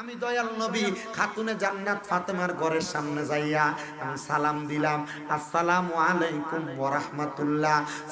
আমি দয়াল নবী, খাতুনে জান্নাত ফাতেমার ঘরের সামনে যাইয়া আমি সালাম দিলাম। আসসালামু আলাইকুম ওয়া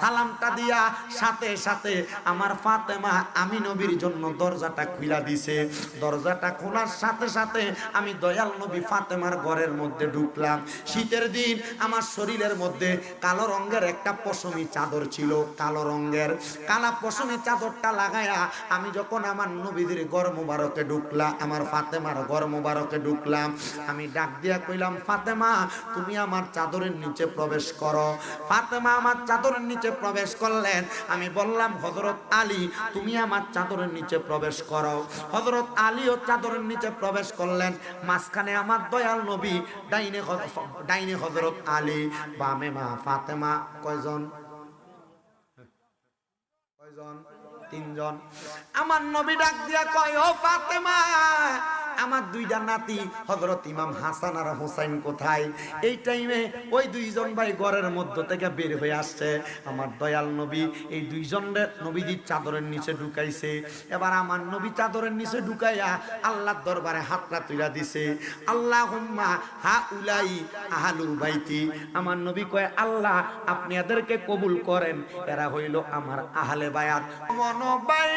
সালামটা দিয়া সাথে সাথে আমার ফাতেমা আমি নবীর জন্য দরজাটা খুলা দিছে। দরজাটা খোলার সাথে সাথে আমি দয়াল নবী ফাতেমার ঘরের মধ্যে ঢুকলাম। শীতের দিন আমার শরীরের মধ্যে কালো রঙের একটা পশমি চাদর ছিল, কালো রঙের। কালা পশমি চাদরটা লাগায়া আমি যখন আমার নবীদের ঘর মুবারকে ঢুকলাম আমার ফাতেমার ঘর মুবারকে ঢুকলাম। আমি ডাক দিয়া কইলাম, ফাতেমা, তুমি আমার চাদরের নিচে প্রবেশ করো। ফাতেমা আমার চাদরের নিচে প্রবেশ করলেন। আমি বললাম হজরত আলী, তুমি আমার চাদরের নিচে প্রবেশ করো। হজরত আলীও চাদরের নিচে প্রবেশ করলেন। মাঝখানে আমার দয়াল নবী, ডাইনে ডাইনে হজরত আলী, বামে মা ফাতেমা। কয়জন? কয়জন? তিনজন। আমার নবী ডাক দিয়া কয় ও ফাতেমা আমার দুইটা নাতি হজরত ইমাম হাসান আর হোসাইন কোথায়? এই টাইমে ওই দুইজন ভাই ঘরের মধ্য থেকে বের হয়ে আসছে। আমার দয়াল নবী এই দুইজন নবীজির চাদরের নিচে ঢুকাইছে। এবার আমার নবী চাদরের নিচে ঢুকাইয়া আল্লাহর দরবারে হাতটা তুলা দিছে। আল্লাহ হা উলাই আহালুল বাইতি। আমার নবী কয়, আল্লাহ, আপনি এদেরকে কবুল করেন। এরা হইল আমার আহলে বায়াত। মনোবাই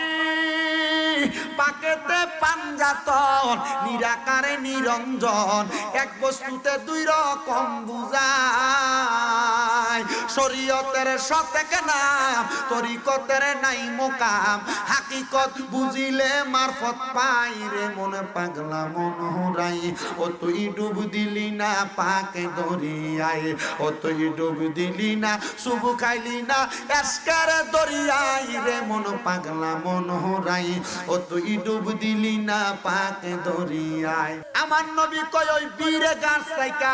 পাকেতে পাঞ্জাতন নিরাকারে নিরঞ্জন এক বস্তুতে দুই রকম বুঝায় শরীয়তের সতেক নাম, তরিকতের নাই মোকাম। হাকিকত বুঝিলে মারফত পাই রে মনে পাগলা মন হরাই ও তুই ডুব দিলি না পাকে দরিয়ায় ও তুই ডুব দিলি না শুভু খাইলি না এসকার দরিয়ায় রে মন পাগলা মন হরাই ও তুই ডুব দিলি না পাকে দরিয়ায় আমার নবী কয়, ওই বীরে গাছ থাইকা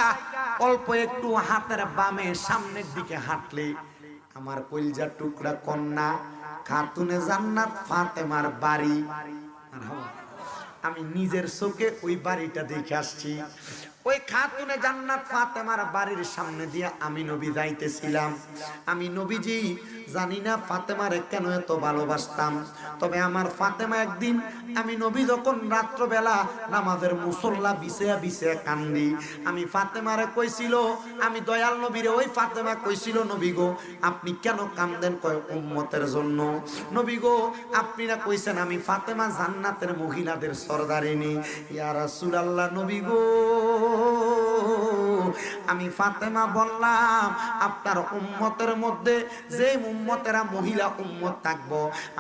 অল্প একটু হাতের বামে সামনের দিকে হাঁটলে আমার কলজার টুকরা কন্যা খাতুনে জান্নাত ফাতেমার বাড়ি। আমি নিজের চোখে ওই বাড়িটা দেখে আসছি। ওই খাতুনে জান্নাত ফাতেমার বাড়ির সামনে দিয়ে আমি নবী যাইতেছিলাম। আমি নবীজি, জানি না ফাতেমারে কেন এত ভালোবাসতাম। তবে আমার ফাতেমা একদিন, আমি নবী যখন রাত্রবেলা নামাজের মুসল্লা বিছেয়া বিছেয়া কান্দি, আমি ফাতেমারে কইছিল, আমি দয়াল নবীরে ওই ফাতেমা কইছিল, নবী গো, আপনি কেন কান্দেন? কয়, উম্মতের জন্য। নবী গো আপনারা কইছেন আমি ফাতেমা জান্নাতের মহিলাদের সরদারিনী। ইয়া রাসূলুল্লাহ, নবী গো। Oh. আমি ফাতেমা বললাম, আপনার উম্মতের মধ্যে যে উম্মতেরা মহিলা উম্মত থাকব,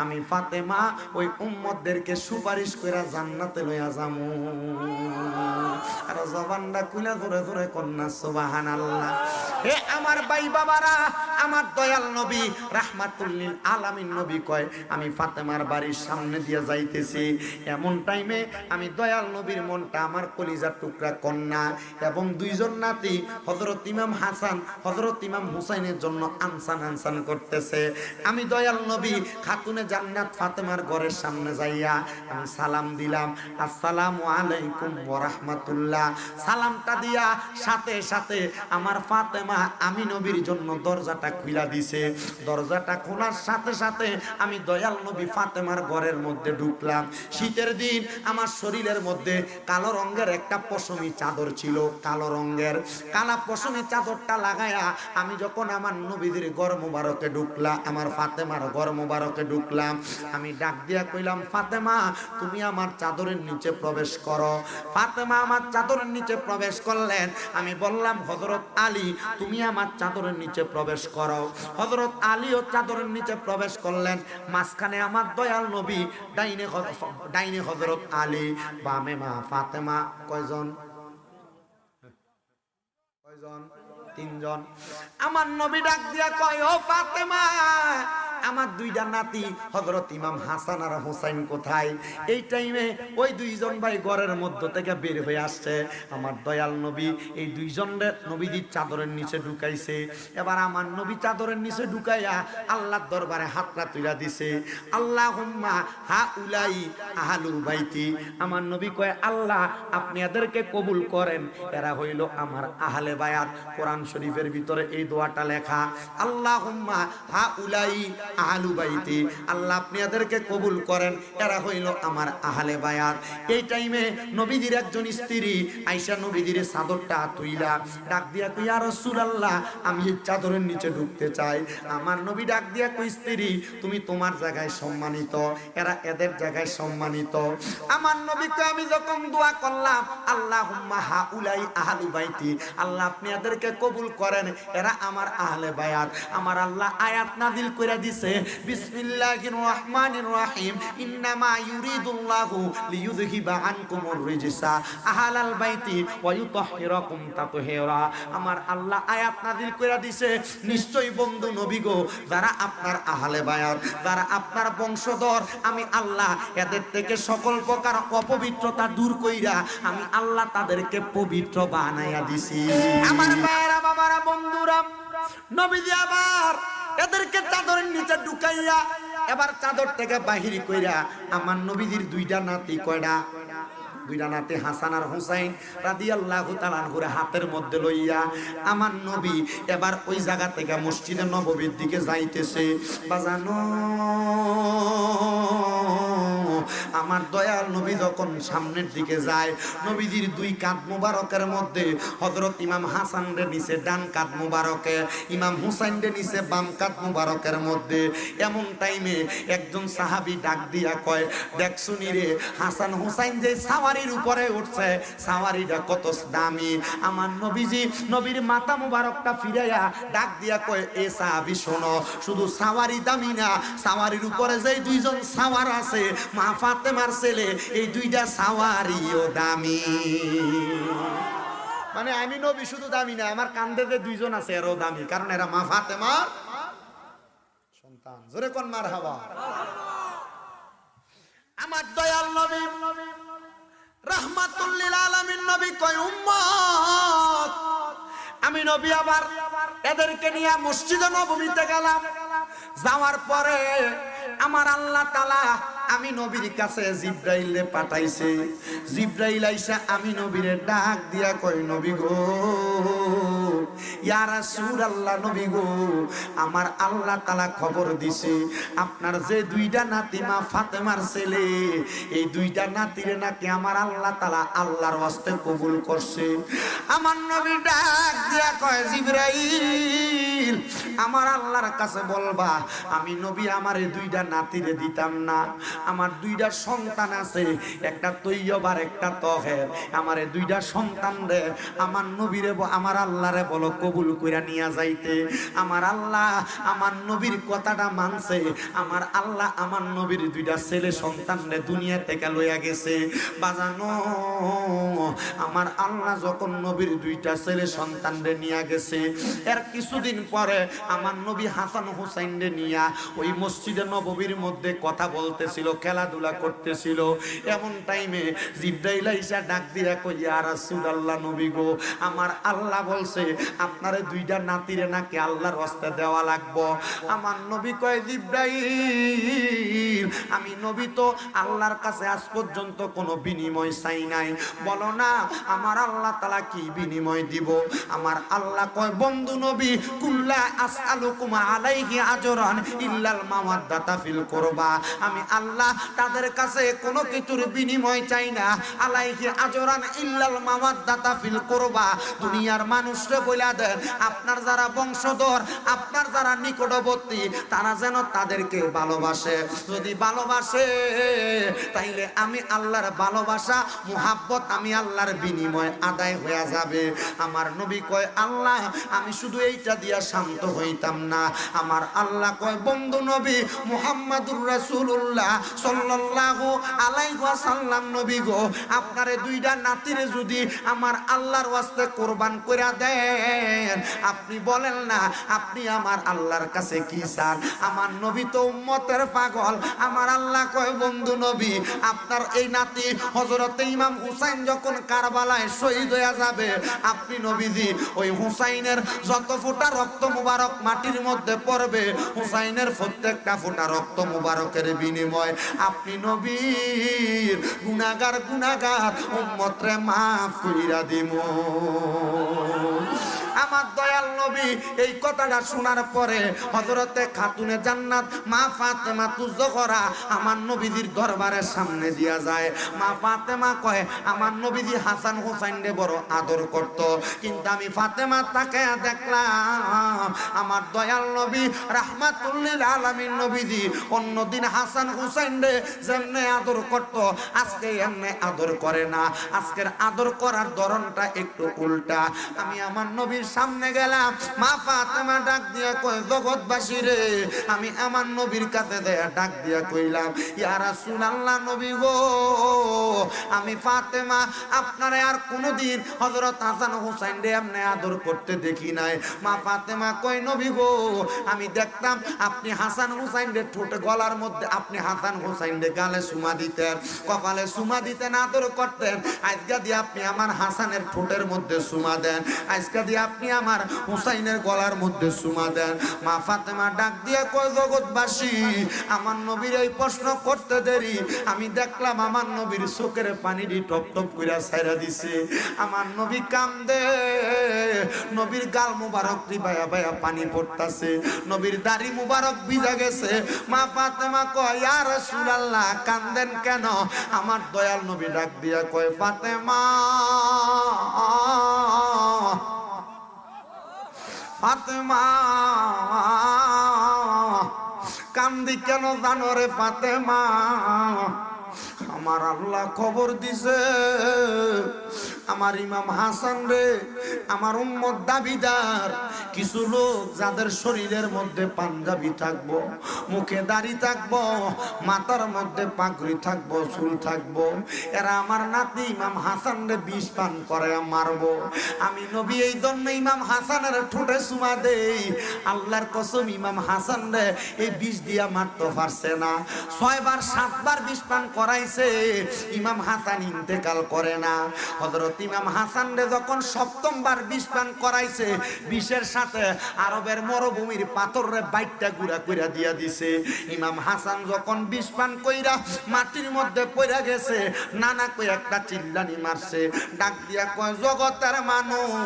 আমি ফাতেমা ওই উম্মতদেরকে সুপারিশ করে জান্নাতে লইয়া যামু। আর জবানটা কুলা ধরে ধরে কন্যা সুবাহান আল্লাহ হে আমার ভাই বাবারা, আমার দয়াল নবী, রাহমাতুল্লিল আলামিন নবী কয়, আমি ফাতেমার বাড়ির সামনে দিয়ে যাইতেছি। এমন টাইমে আমি দয়াল নবীর মনটা আমার কলিজার টুকরা কন্যা এবং দুইজন নাতি হজরত ইমাম হাসান হজরত ইমাম হুসাইনের জন্য আনসান আনসান করতেছে। আমি দয়াল নবী, খাতুনে জান্নাত ফাতেমার ঘরের সামনে যাইয়া আমি সালাম দিলাম। আসসালামু আলাইকুম ওয়া সালামটা দিয়া সাথে সাথে আমার ফাতেমা আমি নবীর জন্য দরজাটা খুলা দিছে। দরজাটা খোলার সাথে সাথে আমি দয়াল নবী ফাতেমার ঘরের মধ্যে ঢুকলাম। শীতের দিন আমার শরীরের মধ্যে কালো রঙের একটা পশমি চাদর ছিল, কালো রঙের। কালা পশমি চাদরটা লাগায়া আমি যখন আমার নবীদের মুবারকে ঢুকলাম, আমার ফাতেমার মুবারকে ঢুকলাম, আমি ডাক দিয়া কইলাম, ফাতেমা, তুমি আমার চাদরের নিচে প্রবেশ করো। ফাতেমা আমার চাদরের নিচে প্রবেশ করলেন। আমি বললাম হজরত আলী, তুমি আমার চাদরের নিচে প্রবেশ করো। হজরত আলীও চাদরের নিচে প্রবেশ করলেন। মাঝখানে আমার দয়াল নবী, ডাইনে ডাইনে হজরত আলী, বামে মা ফাতেমা, কয়জন? তিনজন। আমার নবী ডাক দিয়া কয় ও ফাতেমা আমার দুইটা নাতি হজরত ইমাম হাসান আর হোসাইন কোথায়? এই টাইমে ওই দুইজন ভাই ঘরের মধ্য থেকে বের হয়ে আসছে। আমার দয়াল নবী, এই দুইজন নবীজির চাদরের নিচে ঢুকাইছে। এবার আমার নবী চাদরের নিচে ঢুকাইয়া আল্লাহর দরবারে হাতটা তুলা দিছে। আল্লাহ হুম্মা হা উলাই আহালুল বাইতি। আমার নবী কয়, আল্লাহ, আপনি এদেরকে কবুল করেন। এরা হইল আমার আহলে বায়াত। কোরআন শরীফের ভিতরে এই দোয়াটা লেখা আল্লাহ হুম্মা হা উলাই আহলু বাইতি। আল্লাহ আপনি এদেরকে কবুল করেন। এরা হইল আমার আহলে বায়াত। এই টাইমে নবীজির একজন স্ত্রী আইসা নবীজির চাদরটা তুইলা, ডাক দিয়া কই আর রাসূলুল্লাহ, আমি এই চাদরের নিচে ঢুকতে চাই। আমার নবী ডাক দিয়া কই, স্ত্রী, তুমি তোমার জায়গায় সম্মানিত। এরা এদের জায়গায় সম্মানিত। আমার নবীকে আমি যখন দোয়া করলাম, আল্লাহুম্মা হাউলাই আহলু বাইতি। আল্লাহ আপনি এদেরকে কবুল করেন। এরা আমার আহলে বায়াত। আমার আল্লাহ আয়াত নাজিল করে দিছে। বিসমিল্লাহির রহমানির রহিম, ইন্নামা ইউরিদুল্লাহু লিইয়ুযহিবা আনকুমুর রিজসা, আহলাল বাইতি ওয়া ইউতাহহিরাকুম তাতহীরা। আমার আল্লাহ আয়াত নাজিল করে দিছে নিশ্চয়ই বন্ধু নবী গো, যারা আপনার আহলে বায়াত, যারা আপনার বংশধর, আমি আল্লাহ এদের থেকে সকল প্রকার অপবিত্রতা দূর কইরা, আমি আল্লাহ তাদেরকে পবিত্র বানাইয়া দিছি। আমার ভাইয়েরা বাবারা, বন্ধুরা, নবীজি আবার এদেরকে চাদরের নিচে ঢুকাইয়া, এবার চাদর থেকে বাহির কইরা আমার নবীজির দুইটা নাতি কয়টা দুইটা নাতি হাসান আর হুসাইন রাদিয়াল্লাহু তাআলা হাতের মধ্যে লইয়া আমার নবী এবার ওই জায়গা থেকে মসজিদে নববীর দিকে যাইতেছে। বাজানো আমার দয়াল নবী যখন সামনের দিকে যায়, নবীজির দুই কাঁধ মুবারকের মধ্যে হযরত ইমাম হাসান রে নিচে ডান কাঁধ মুবারকে, ইমাম হুসাইন রে নিচে বাম কাঁধ মুবারকের মধ্যে। এমন টাইমে একজন সাহাবী ডাক দিয়া কয়, দেখ শুনি রে, হাসান হুসাইন যে সাওয়ারির উপরে উঠছে, সাওয়ারিটা কত দামি। আমার নবীজি নবীর মাথা মুবারকটা ফিরাইয়া ডাক দিয়া কয়, এ সাহাবি শোনো, শুধু সাওয়ারি দামি না, সাওয়ারির উপরে যেই দুইজন সাওয়ার আছে, মা ফাতেমার ছেলে এই দুইটা সাওয়ারিও দামি। মানে আমি নবী শুধু দামি না আমার কান্দে যে দুইজন আছে এরও দামি কারণ এরা মা ফাতেমার সন্তান। জোরে কোন মার হাওয়া আমার দয়াল নবী রাহমাতুল্লিল আলামিন নবী কয় উম্মত আমি নবী আবার এদেরকে নিয়ে মসজিদে নবমীতে গেলাম। যাওয়ার পরে আমার আল্লাহ তালা আমি নবীর কাছে জিব্রাইলে পাঠাইছে। জিব্রাইল আইসা আমি নবীরে ডাক দিয়া কয় নবী গো। ইয়া রাসূলুল্লাহ নবী গো, আমার আল্লাহ তালা খবর দিছে, আপনার যে দুইটা নাতিমা ফাতেমার ছেলে, এই দুইটা নাতিরে নাকি আমার আল্লাহ তালা আল্লাহর হস্তে কবুল করছে। আমার নবী ডাক দিয়া কয়, জিব্রাইল, আমার আল্লাহর কাছে বলবা, আমি নবী আমার এই দুইটা নাতিরে দিতাম না। আমার দুইটা সন্তান আছে, একটা তৈয়বার একটা তহের। আমার এই দুইটা সন্তান রে, আমার নবীরে আমার আল্লাহরে বলো, কবুল কইরা নিয়া যাইতে। আমার আল্লাহ আমার নবীর কথাটা মানছে। আমার আল্লাহ আমার নবীর দুইটা ছেলে সন্তান রে দুনিয়া থেকে লইয়া গেছে। বাজানো, আমার আল্লাহ যখন নবীর দুইটা ছেলে সন্তান রে নিয়া গেছে, এর কিছুদিন পরে আমার নবী হাসান হুসাইন রে নিয়া ওই মসজিদে নববীর মধ্যে কথা বলতেছিল, খেলাধুলা করতেছিল। এমন টাইমে জিব্রাইল আইসা ডাক দিয়া কই ইয়া রাসূলুল্লাহ নবী গো, আমার আল্লাহ বলছে আপনারে দুইটা নাতিরে নাকি আল্লাহর হস্তে দেওয়া লাগবো? আমার নবী কয়, জিব্রাইল, আমি নবী তো আল্লাহর কাছে আজ পর্যন্ত কোনো বিনিময় চাই নাই। বলো না, আমার আল্লাহ তালা কি বিনিময় দিব? আমার আল্লাহ কয়, বন্ধু নবী, কুল্লা আসআলুকুম আলাইহি আজরান ইল্লাল মাওয়াদ্দাতা ফিল কুরবা। আমি আল্লাহ তাদের কাছে কোনো কিছুর বিনিময় চাই না। আলাইহি আজরান ইল্লাল মাওয়াদ্দাতা ফিল কুরবা। দুনিয়ার মানুষরে বইলা দেন, আপনার যারা বংশধর, আপনার যারা নিকটবর্তী, তারা যেন তাদেরকে ভালোবাসে। যদি ভালোবাসে, তাইলে আমি আল্লাহর ভালোবাসা, মুহাব্বত আমি আল্লাহর বিনিময় আদায় হয়ে যাবে। আমার নবী কয়, আল্লাহ, আমি শুধু এইটা দিয়া শান্ত হইতাম না। আমার আল্লাহ কয়, বন্ধু নবী মুহাম্মাদুর রাসূলুল্লাহ সাল্লাল্লাহু আলাইহি ওয়াসাল্লাম নবী গো, আপনারে দুইটা নাতিরে যদি আমার আল্লাহর ওয়াস্তে কোরবান কইরা দেন আপনি বলেন না, আপনি আমার আল্লাহর কাছে কি চান? আমার নবী তো উম্মতের পাগল। আমার আল্লাহ কয়, বন্ধু নবী, আপনার এই নাতি হযরতে ইমাম হুসাইন যখন কারবালায় শহীদ হয়ে যাবে, আপনি নবীজি, ওই হুসাইনের যত ফোঁটা রক্ত মুবারক মাটির মধ্যে পড়বে, হুসাইনের প্রত্যেকটা ফোঁটা রক্ত মুবারকের বিনিময়। আপনি নবীর গুনাগার গুনাগার উম্মতরে মাফ কইরা দিমু। আমার দয়াল নবী, এই কথাটা শোনার পরে হজরতে খাতুনে জান্নাত, মা ফাতেমা তুজকরা আমার নবীজির দরবারের সামনে দিয়া যায়। মা ফাতেমা কয়, আমার নবীজি হাসান হোসাইন রে বড় আদর করত, কিন্তু আমি ফাতেমা তাকে দেখলাম, আমার দয়াল নবী রাহমাতুল্লিল আলামিন নবীজি অন্যদিন হাসান হুসাইন রে যেমনে আদর করত, আজকে এমনি আদর করে না। আজকের আদর করার ধরনটা একটু উল্টা। আমি আমার নবীর সামনে গেলাম। মা ফাতেমা ডাক দিয়া কয়, জগৎবাসী রে, আমি আমার নবীর কাছে দেয়া ডাক দিয়া কইলাম, ইয়া রাসূলুল্লাহ নবী গো, আমি ফাতেমা, আপনারে আর কোনোদিন হযরত হাসান হুসাইন রে এমনি আদর করতে দেখি নাই। মা ফাতেমা কয়, নবী গো, আমি দেখতাম আপনি হাসান হুসাইন রে ঠোঁটে গলার মধ্যে, আপনি হাসান হুসাইন রে গালে সুমা দিতেন, কপালে সুমা দিতেন, আদর করতেন। আজকা দিয়ে আপনি আমার হাসানের ঠোঁটের মধ্যে সুমা দেন। আজকা দিয়ে আপনি আমার হুসাইনের গলার মধ্যে সুমা দেন। মা ফাতেমা ডাক দিয়ে কয়, জগৎবাসী, আমার নবীর এই প্রশ্ন করতে দেরি। আমি দেখলাম আমার নবীর চোখের পানিটি টপ টপ কইরা ছাইরা দিছে। আমার নবী কান্দে, নবীর গাল মুবারক বায়া বায়া পানি পড়তাছে। নবীর দাড়ি মুবারক ভিজা গেছে। মা ফাতেমা কয়, ইয়া রাসূলুল্লাহ, কান্দেন কেন? আমার দয়াল নবী ডাক দিয়া কয়, ফাতেমা ফাতেমা কান্দি কেন জানো রে ফাতেমা? আমার আল্লাহ খবর দিছে আমার ইমাম হাসান রে, আমার উম্মত দাবিদার। কিছু লোক যাদের শরীরের মধ্যে পাঞ্জাবি থাকব, মুখে দাড়ি থাকব, মাথার মধ্যে পাগড়ি থাকব, চুল থাকব, এরা আমার নাতি ইমাম হাসান রে বিষ পান করে মারবো। আমি নবী এই জন্য ইমাম হাসানের ঠোঁটে সুমা দেই। আল্লাহর কসম ইমাম হাসান রে, এই বিষ দিয়া মারতে পারছে না। ছয়বার, সাতবার বিষ পান করাইছে, ইমাম হাসান ইন্তেকাল করে না। হজরত ইমাম হাসান রে যখন সপ্তমবার বিষ পান করাইছে, বিষের সাথে আরবের মরুভূমির পাথর রে বাইকটা গুড়া কইরা দিয়া দিছে। ইমাম হাসান যখন বিষ পান কইরা মাটির মধ্যে পড়ে গেছে, নানা কই একটা চিল্লানি মারছে। ডাক দিয়া কয়, জগতের মানুষ,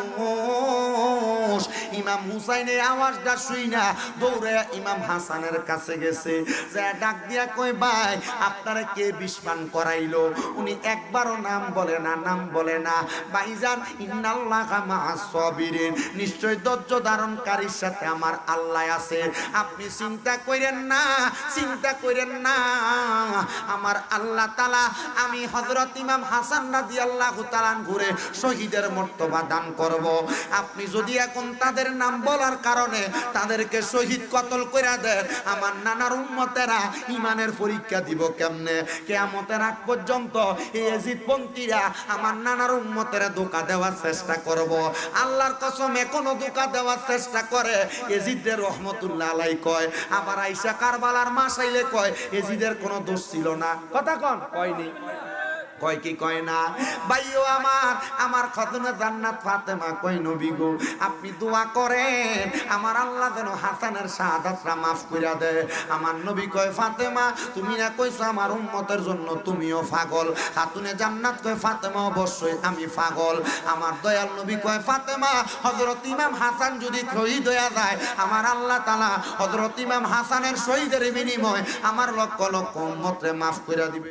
ইমাম হুসাইনের আওয়াজটা শুই না, দৌড়ে ইমাম হাসানের কাছে গেছে। যে ডাক দিয়া কই ভাই, আপনারা কে বিষ পান করাইলো? উনি একবারও নাম বলে না, নাম বলে না। ভাইজান ইন্নাল্লাহ নিশ্চয় ধারণকারীর সাথে আমার আল্লাহ আছে। আপনি চিন্তা করেন না, চিন্তা করেন না। আমার আল্লাহ তালা আমি ইমাম হাসান ঘুরে শহীদের মর্তবা দান করব। আপনি যদি এখন তাদের নাম বলার কারণে তাদেরকে শহীদ কতল করে দেন, আমার নানার উম্মতেরা ইমানের পরীক্ষা দিব কেমনে? কেয়ামতের আগ পর্যন্ত এই এজিদ পন্থীরা আমার নানার উম্মতেরা ধোকা দেওয়ার চেষ্টা করব। আল্লাহর কসম, এখনও ধোকা দেওয়ার চেষ্টা করে। এজিদের রহমতুল্লাহ আলাই কয়, আবার আইসা কারবালার মাসাইলে কয়, এজিদের কোনো দোষ ছিল না। কথা কন? কয়নি। কয় কি কয় না? ভাইও আমার আমার খতনে জান্নাত ফাতেমা কই নবী গো, আপনি দোয়া করেন, আমার আল্লাহ যেন হাসানের শাহাদাতটা মাফ কইরা দেয় আমার নবী কয়, ফাতেমা, তুমি না কইছো আমার উম্মতের জন্য তুমিও পাগল? খাতুনে জান্নাত কয়, ফাতেমা, অবশ্যই আমি পাগল। আমার দয়াল নবী কয়, ফাতেমা, হযরত ইমাম হাসান যদি শহীদ হয়ে যায়, আমার আল্লাহ তাআলা হযরত ইমাম হাসানের শহীদের বিনিময় আমার লক্ষ লক্ষ উম্মতরে মাফ কইরা দিবে।